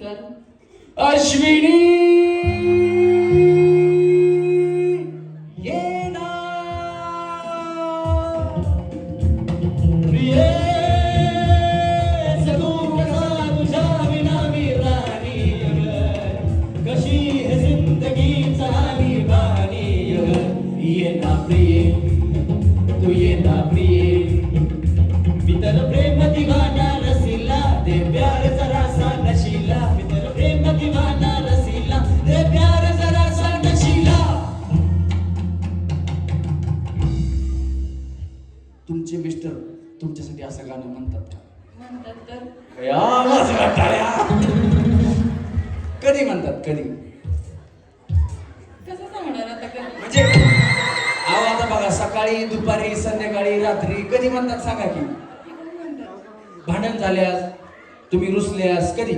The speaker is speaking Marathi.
अश्विनी! ये ना। प्रिये मी कशी जिंदगी तू ये ना प्रिये. प्रेम दिवाना तुमचे मिस्टर तुमच्यासाठी असं गाणं म्हणतात का म्हणतात तर? आवाज कधी म्हणतात? कधी? कसं सांगणार आता कधी? म्हणजे आता बघा सकाळी दुपारी संध्याकाळी रात्री कधी म्हणतात? सांगा की. म्हणतात? भांडण झाल्यास तुम्ही रुसल्यास कधी?